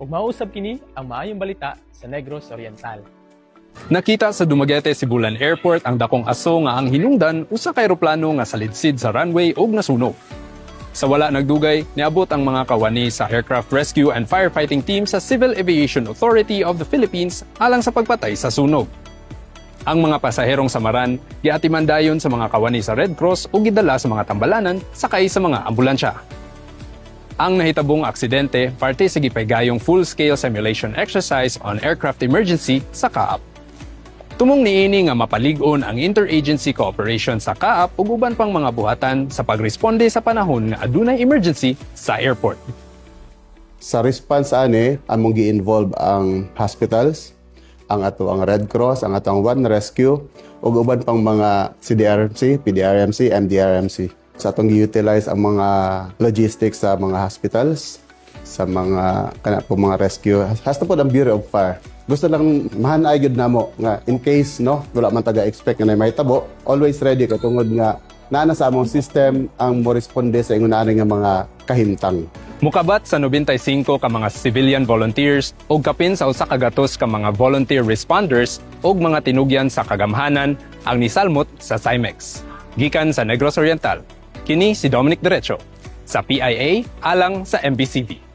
ug mausab kini ang maayong balita sa Negros Oriental. Nakita sa Dumaguete Sibulan Airport ang dakong aso nga ang hinungdan usa ka eroplano nga salidsid sa runway ug nasunog. Sa wala nagdugay, niabot ang mga kawani sa Aircraft Rescue and Firefighting Team sa Civil Aviation Authority of the Philippines alang sa pagpatay sa sunog. Ang mga pasaherong samaran, giatiman dayon sa mga kawani sa Red Cross ug gidala sa mga tambalanan sakay sa mga ambulansya. Ang nahitabong aksidente parte sa gipaygayong full-scale simulation exercise on aircraft emergency sa Kaap. Tumong niini nga mapalig-on ang interagency cooperation sa Kaap ug uban pang mga buhatan sa pagresponde sa panahon nga adunay emergency sa airport. Sa response ani, among gi-involve ang hospitals, ang ato ang Red Cross, ang atong One Rescue, ug uban pang mga CDRMC, PDRMC, MDRMC. Sa atong gi-utilize ang mga logistics sa mga hospitals, sa mga kana po mga rescue. Hasta po ang Bureau of Fire. Gusto lang mahanay gyud namo nga in case no wala man taga expect nga may tabo, always ready ka tungod nga naa na sa among system ang mo responde sa ingon nga mga kahimtang. Mukabat sa 95 ka mga civilian volunteers ug kapin sa usa ka ka mga volunteer responders ug mga tinugyan sa kagamhanan ang nisalmot sa CIMEX. Gikan sa Negros Oriental, kini si Dominic Derecho sa PIA alang sa MBCV.